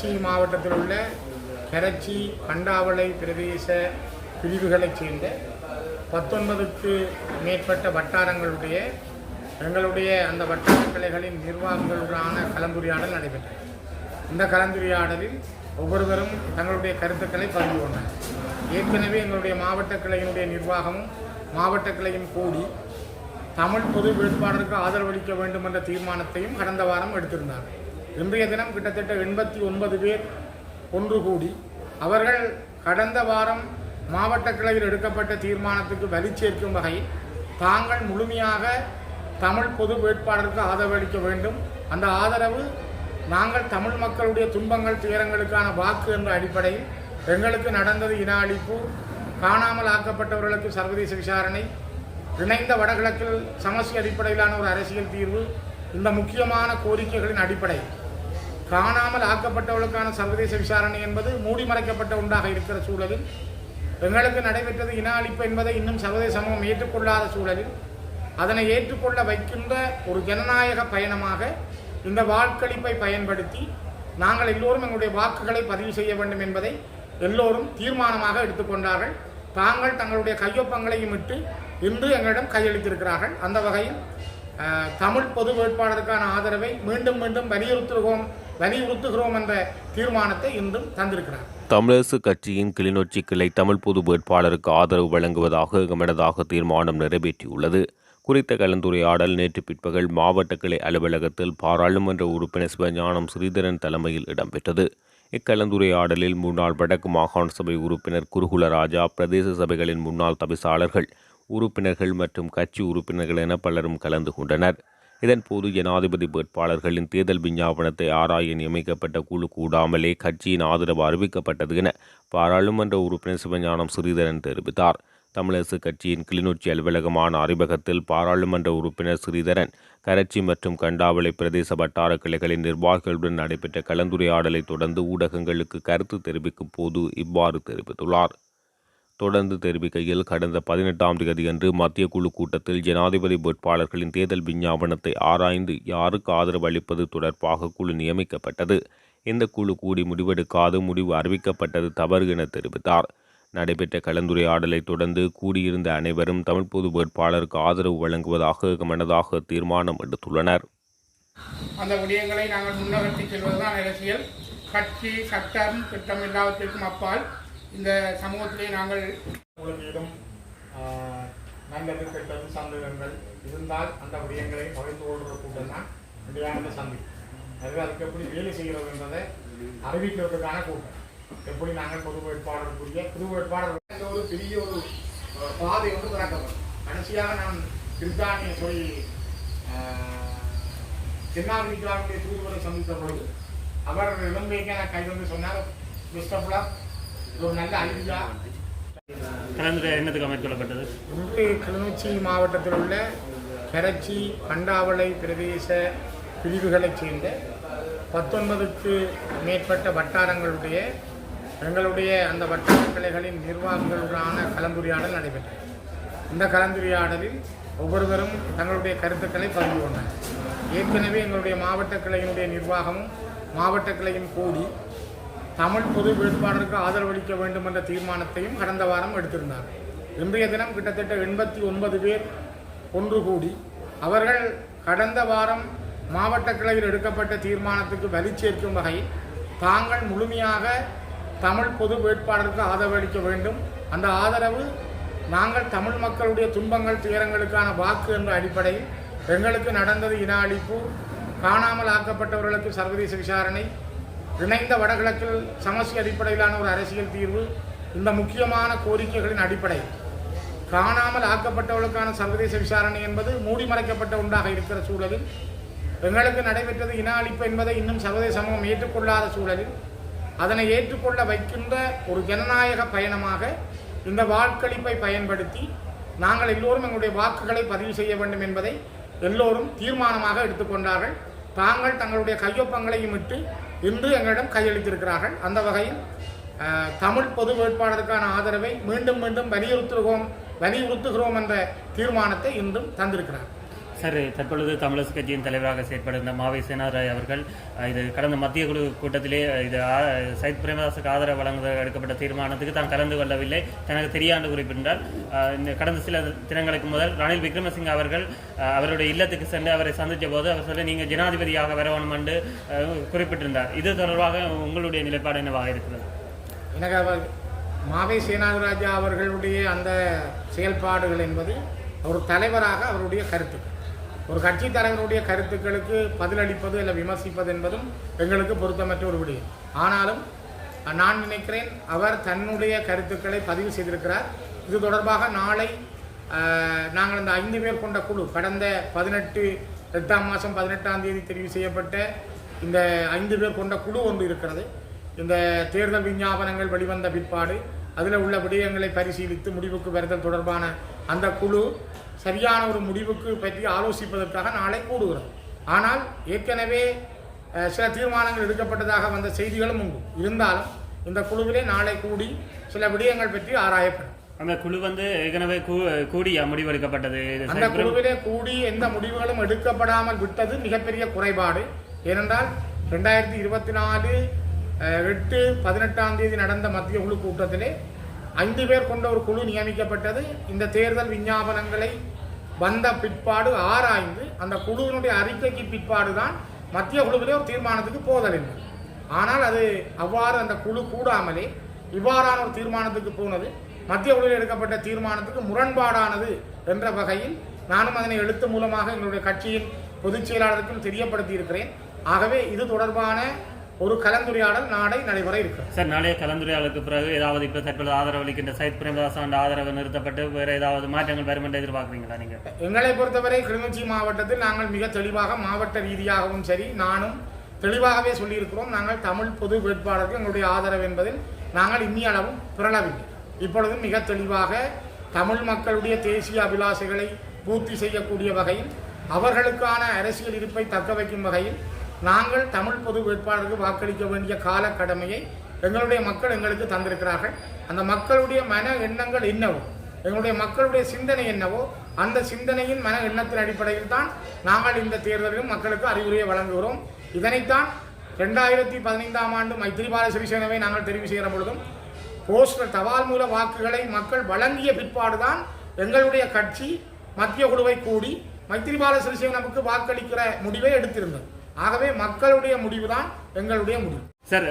திருச்சி மாவட்டத்தில் உள்ள கரச்சி பண்டாவளை பிரதேச பிரிவுகளைச் சேர்ந்த பத்தொன்பதுக்கு மேற்பட்ட வட்டாரங்களுடைய எங்களுடைய அந்த வட்டார கிளைகளின் நிர்வாகங்களுடனான கலந்துரையாடல் நடைபெற்றது. இந்த கலந்துரையாடலில் ஒவ்வொருவரும் தங்களுடைய கருத்துக்களை பகிர்ந்து கொண்டார் ஏற்கனவே எங்களுடைய மாவட்ட கிளையினுடைய நிர்வாகமும் மாவட்ட கிளையும் கூடி தமிழ் பொது வேட்பாளருக்கு ஆதரவளிக்க வேண்டும் என்ற தீர்மானத்தையும் கடந்த வாரம் எடுத்திருந்தார்கள். இன்றைய தினம் கிட்டத்தட்ட எண்பத்தி ஒன்பது பேர் ஒன்று கூடி அவர்கள் கடந்த வாரம் மாவட்ட கிளையில் எடுக்கப்பட்ட தீர்மானத்துக்கு வலி சேர்க்கும் வகையில் தாங்கள் முழுமையாக தமிழ் பொது வேட்பாளருக்கு ஆதரவளிக்க வேண்டும். அந்த ஆதரவு நாங்கள் தமிழ் மக்களுடைய துன்பங்கள் துயரங்களுக்கான வாக்கு என்ற அடிப்படையில் எங்களுக்கு நடந்தது இன அழிப்பு காணாமல் ஆக்கப்பட்டவர்களுக்கு சர்வதேச விசாரணை. இணைந்த வடகிழக்கில் சமஸ்டி அடிப்படையிலான ஒரு அரசியல் தீர்வு. இந்த முக்கியமான கோரிக்கைகளின் அடிப்படையில் காணாமல் ஆக்கப்பட்டவர்களுக்கான சர்வதேச விசாரணை என்பது மூடி மறைக்கப்பட்ட ஒன்றாக இருக்கிற சூழலில் எங்களுக்கு நடைபெற்றது இன அழிப்பு என்பதை இன்னும் சர்வதேச சமூகம் ஏற்றுக்கொள்ளாத சூழலில் அதனை ஏற்றுக்கொள்ள வைக்கின்ற ஒரு ஜனநாயக பயணமாக இந்த வாக்களிப்பை பயன்படுத்தி நாங்கள் எல்லோரும் எங்களுடைய வாக்குகளை பதிவு செய்ய வேண்டும் என்பதை எல்லோரும் தீர்மானமாக எடுத்துக்கொண்டார்கள் தாங்கள் தங்களுடைய கையொப்பங்களையும் இட்டு இன்று எங்களிடம் கையளித்திருக்கிறார்கள். அந்த வகையில் தமிழ் பொது வேட்பாளருக்கான ஆதரவை மீண்டும் மீண்டும் வலியுறுத்துகிறோம். வலியுறுத்துகிறோம் என்ற தீர்மானத்தை இன்றும் தந்திருக்கிறார். தமிழரசு கட்சியின் கிளிநொச்சி கிளை தமிழ் பொது வேட்பாளருக்கு ஆதரவு வழங்குவதாக கமனதாக தீர்மானம் நிறைவேற்றியுள்ளது. குறித்த கலந்துரையாடல் நேற்று பிற்பகல் மாவட்ட கிளை அலுவலகத்தில் பாராளுமன்ற உறுப்பினர் சிவஞானம் ஸ்ரீதரன் தலைமையில் இடம்பெற்றது. இக்கலந்துரையாடலில் முன்னாள் வடக்கு மாகாண சபை உறுப்பினர் குருகுல ராஜா பிரதேச சபைகளின் முன்னாள் தவிசாளர்கள் உறுப்பினர்கள் மற்றும் கட்சி உறுப்பினர்கள் என பலரும் கலந்து கொண்டனர். இதன்போது ஜனாதிபதி வேட்பாளர்களின் தேர்தல் விஞ்ஞாபனத்தை ஆராய நியமிக்கப்பட்ட குழு கூடாமலே கட்சியின் ஆதரவு அறிவிக்கப்பட்டது என பாராளுமன்ற உறுப்பினர் சிவஞானம் ஸ்ரீதரன் தெரிவித்தார். தமிழரசு கட்சியின் கிளிநொச்சி அலுவலகமான அறிவகத்தில் பாராளுமன்ற உறுப்பினர் ஸ்ரீதரன் கரச்சி மற்றும் கண்டாவளை பிரதேச வட்டார கிளைகளின் நிர்வாகிகளுடன் நடைபெற்ற கலந்துரையாடலை தொடர்ந்து ஊடகங்களுக்கு கருத்து தெரிவிக்கும் போது இவ்வாறு தெரிவித்துள்ளார். தொடர்ந்து தெரிவிக்கையில் கடந்த பதினெட்டாம் தேதியன்று மத்திய குழு கூட்டத்தில் ஜனாதிபதி வேட்பாளர்களின் தேர்தல் விஞ்ஞாபனத்தை ஆராய்ந்து யாருக்கு ஆதரவு அளிப்பது தொடர்பாக குழு நியமிக்கப்பட்டது. இந்த குழு கூடி முடிவெடுக்காது முடிவு அறிவிக்கப்பட்டது தவறு என தெரிவித்தார். நடைபெற்ற கலந்துரையாடலை தொடர்ந்து கூடியிருந்த அனைவரும் தமிழ் பொது வேட்பாளருக்கு ஆதரவு வழங்குவதாக மனதாக தீர்மானம் எடுத்துள்ளனர். அந்த விடயங்களை நாங்கள் முன்னகர்த்தி செல்வதுதான் அரசியல். கட்சி சட்டம் திட்டம் எல்லாவற்றிற்கும் அப்பால் இந்த சமூகத்திலே நாங்கள் ஒழுங்கீடும் நல்லது கெட்டது சந்தேகங்கள் இருந்தால் அந்த விடயங்களை பகிர்ந்து கொள்கிற கூட்டம் தான் இன்றையான சந்தி. அதுவே அதுக்கு எப்படி வேலை செய்கிறது என்பதை அறிவிக்கிறதுக்கான கூட்டம். எப்படி நாங்கள் பொது வேட்பாளருக்குரிய புது வேட்பாளர் ஒரு பெரிய ஒரு பாதை வந்து திறக்கப்படும். கடைசியாக நான் பிரித்தானிய சொல்லி தென்னாப்பிரிக்காவுடைய தூதுவரை சந்தித்த பொழுது அவர் இலங்கைக்கு நான் கை வந்து சொன்னார் மிஸ்டர் இது கலந்து நல்ல ஐடியா கலந்துரை என்னத்துக்கு இன்று கிளிநொச்சி மாவட்டத்தில் உள்ள கரச்சி பண்டாவளை பிரதேச பிரிவுகளைச் சேர்ந்த பத்தொன்பதுக்கு மேற்பட்ட வட்டாரங்களுடைய எங்களுடைய அந்த வட்டார கிளைகளின் நிர்வாகங்களுடனான கலந்துரையாடல் நடைபெற்றது. இந்த கலந்துரையாடலில் ஒவ்வொருவரும் தங்களுடைய கருத்துக்களை பகிர்ந்து கொண்டனர். ஏற்கனவே எங்களுடைய மாவட்ட கிளையினுடைய நிர்வாகமும் மாவட்ட கிளையும் கூடி தமிழ் பொது வேட்பாளருக்கு ஆதரவளிக்க வேண்டும் என்ற தீர்மானத்தையும் கடந்த வாரம் எடுத்திருந்தார். இன்றைய தினம் கிட்டத்தட்ட எண்பத்தி ஒன்பது பேர் ஒன்று கூடி அவர்கள் கடந்த வாரம் மாவட்ட கிளையில் எடுக்கப்பட்ட தீர்மானத்துக்கு வலி சேர்க்கும் வகையில் தாங்கள் முழுமையாக தமிழ் பொது வேட்பாளருக்கு ஆதரவளிக்க வேண்டும். அந்த ஆதரவு நாங்கள் தமிழ் மக்களுடைய துன்பங்கள் துயரங்களுக்கான வாக்கு என்ற அடிப்படையில் எங்களுக்கு நடந்தது இன அழிப்பு காணாமல் ஆக்கப்பட்டவர்களுக்கு சர்வதேச விசாரணை இணைந்த வடகிழக்கில் சமஸ்டி அடிப்படையிலான ஒரு அரசியல் தீர்வு இந்த முக்கியமான கோரிக்கைகளின் அடிப்படை. காணாமல் ஆக்கப்பட்டவர்களுக்கான சர்வதேச விசாரணை என்பது மூடி மறைக்கப்பட்ட ஒன்றாக இருக்கிற சூழலில் எங்களுக்கு நடைபெற்றது இன அழிப்பு என்பதை இன்னும் சர்வதேச சமூகம் ஏற்றுக்கொள்ளாத சூழலில் அதனை ஏற்றுக்கொள்ள வைக்கின்ற ஒரு ஜனநாயக பயணமாக இந்த வாக்களிப்பை பயன்படுத்தி நாங்கள் எல்லோரும் எங்களுடைய வாக்குகளை பதிவு செய்ய வேண்டும் என்பதை எல்லோரும் தீர்மானமாக எடுத்துக்கொண்டார்கள். தாங்கள் தங்களுடைய கையொப்பங்களையும் இட்டு இன்று எங்களிடம் கையளித்திருக்கிறார்கள். அந்த வகையில் தமிழ் பொது வேட்பாளருக்கான ஆதரவை மீண்டும் மீண்டும் வலியுறுத்துகிறோம் வலியுறுத்துகிறோம் என்ற தீர்மானத்தை இன்றும் தந்திருக்கிறார் சார் தற்பொழுது தமிழரசு கட்சியின் தலைவராக செயற்படுகின்ற மாவை சேனாராய் அவர்கள் இது கடந்த மத்திய குழு கூட்டத்திலே இது சைத் பிரேமதாசுக்கு ஆதரவு வழங்க எடுக்கப்பட்ட தீர்மானத்துக்கு தான் கலந்து கொள்ளவில்லை. தனக்கு தெரியாண்டு குறிப்பிட்டால் இந்த கடந்த சில தினங்களுக்கு முதல் ரணில் விக்ரமசிங்க அவர்கள் அவருடைய இல்லத்துக்கு சென்று அவரை சந்தித்த போது அவர் சொல்லி நீங்கள் ஜனாதிபதியாக வர வேணும் என்று குறிப்பிட்டிருந்தார். இது தொடர்பாக உங்களுடைய நிலைப்பாடு என்னவாக இருக்கிறது? எனக்கு அவர் மாவை சேனாகராஜா அவர்களுடைய அந்த செயல்பாடுகள் என்பது ஒரு தலைவராக அவருடைய கருத்துக்கள். ஒரு கட்சி தலைவருடைய கருத்துக்களுக்கு பதிலளிப்பது இல்லை விமர்சிப்பது என்பதும் எங்களுக்கு பொருத்தமற்ற ஒரு விடயம். ஆனாலும் நான் நினைக்கிறேன் அவர் தன்னுடைய கருத்துக்களை பதிவு செய்திருக்கிறார். இது தொடர்பாக நாளை நாங்கள் இந்த ஐந்து பேர் கொண்ட குழு கடந்த பதினெட்டு எட்டாம் மாதம் பதினெட்டாம் தேதி தெரிவு செய்யப்பட்ட இந்த ஐந்து பேர் கொண்ட குழு ஒன்று இருக்கிறது. இந்த தேர்தல் விஞ்ஞாபனங்கள் வெளிவந்த பிற்பாடு அதில் உள்ள விடயங்களை பரிசீலித்து முடிவுக்கு வருதல் தொடர்பான அந்த குழு சரியான ஒரு முடிவுக்கு பற்றி ஆலோசிப்பதற்காக நாளை கூடுகிறது. ஆனால் ஏற்கனவே சில தீர்மானங்கள் எடுக்கப்பட்டதாக வந்த செய்திகளும் உண்டு. இருந்தாலும் இந்த குழுவிலே நாளை கூடி சில விடயங்கள் பற்றி ஆராயப்படும். அந்த குழு வந்து ஏற்கனவே கூடியா முடிவெடுக்கப்பட்டது அந்த குழுவிலே கூடி எந்த முடிவுகளும் எடுக்கப்படாமல் விட்டது மிகப்பெரிய குறைபாடு. ஏனென்றால் ரெண்டாயிரத்தி இருபத்தி நாலு எட்டு பதினெட்டாம் தேதி நடந்த மத்திய குழு கூட்டத்திலே ஐந்து பேர் கொண்ட ஒரு குழு நியமிக்கப்பட்டது. இந்த தேர்தல் விஞ்ஞாபனங்களை வந்த பிற்பாடு ஆராய்ந்து அந்த குழுவினுடைய அறிக்கைக்கு பிற்பாடு தான் மத்திய குழுவிலே ஒரு தீர்மானத்துக்கு போதல் இருந்தது ஆனால் அது அவ்வாறு அந்த குழு கூடாமலே இவ்வாறான ஒரு தீர்மானத்துக்கு போனது. மத்திய குழுவில் எடுக்கப்பட்ட தீர்மானத்துக்கு முரண்பாடானது என்ற வகையில் நானும் அதனை எழுத்து மூலமாக எங்களுடைய கட்சியின் பொதுச் செயலாளருக்கும் தெரியப்படுத்தியிருக்கிறேன். ஆகவே இது தொடர்பான ஒரு கலந்துரையாடல் நாளை நடைபெற இருக்கிறது. சார் நாளைய கலந்துரையாடலுக்கு பிறகு ஏதாவது இப்போ தற்போது ஆதரவு அளிக்கின்ற சைத் பிரேமதாசன் ஆதரவு நிறுத்தப்பட்டு வேறு ஏதாவது மாற்றங்கள் வரும் என்று எதிர்பார்க்குறீங்களா நீங்கள் எங்களை பொறுத்தவரை கிளிநொச்சி மாவட்டத்தில் நாங்கள் மிக தெளிவாக மாவட்ட ரீதியாகவும் சரி நானும் தெளிவாகவே சொல்லியிருக்கிறோம். நாங்கள் தமிழ் பொது வேட்பாளருக்கு எங்களுடைய ஆதரவு என்பதில் நாங்கள் இன்னிய அளவும் பிறளவில்லை. இப்பொழுதும் மிக தெளிவாக தமிழ் மக்களுடைய தேசிய அபிலாஷைகளை பூர்த்தி செய்யக்கூடிய வகையில் அவர்களுக்கான அரசியல் இருப்பை தக்க வைக்கும் வகையில் நாங்கள் தமிழ் பொது வேட்பாளருக்கு வாக்களிக்க வேண்டிய கால கடமையை எங்களுடைய மக்கள் எங்களுக்கு தந்திருக்கிறார்கள். அந்த மக்களுடைய மன எண்ணங்கள் என்னவோ எங்களுடைய மக்களுடைய சிந்தனை என்னவோ அந்த சிந்தனையின் மன எண்ணத்தின் அடிப்படையில் தான் நாங்கள் இந்த தேர்தலிலும் மக்களுக்கு அறிவுரையை வழங்குகிறோம். இதனைத்தான் ரெண்டாயிரத்தி பதினைந்தாம் ஆண்டு மைத்திரிபால சிறிசேனவை நாங்கள் தெரிவு செய்கிற பொழுதும் போஸ்டர் தபால் மூல வாக்குகளை மக்கள் வழங்கிய பிற்பாடுதான் எங்களுடைய கட்சி மத்திய குழுவை கூடி மைத்திரிபால சிறிசேனவுக்கு வாக்களிக்கிற முடிவை எடுத்திருந்தது. ஆகவே மக்களுடைய முடிவுதான் எங்களுடைய முடிவு. சார்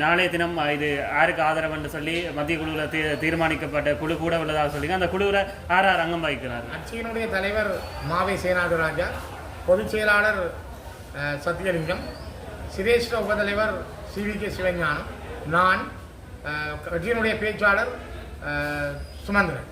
நாளைய தினம் இது யாருக்கு ஆதரவு என்று சொல்லி மத்திய குழுவில் தீ தீர்மானிக்கப்பட்ட குழு கூட உள்ளதாக சொல்லிங்க. அந்த குழுவில் யார் யார் அங்கம் வகிக்கிறார். கட்சியினுடைய தலைவர் மாவை சேனாதிராஜா பொதுச் செயலாளர் அஹ், சத்தியலிங்கம் சிரேஷ்ட உபதலைவர் சி வி கே சிவஞானம் நான் கட்சியினுடைய பேச்சாளர் சுமந்திரன்.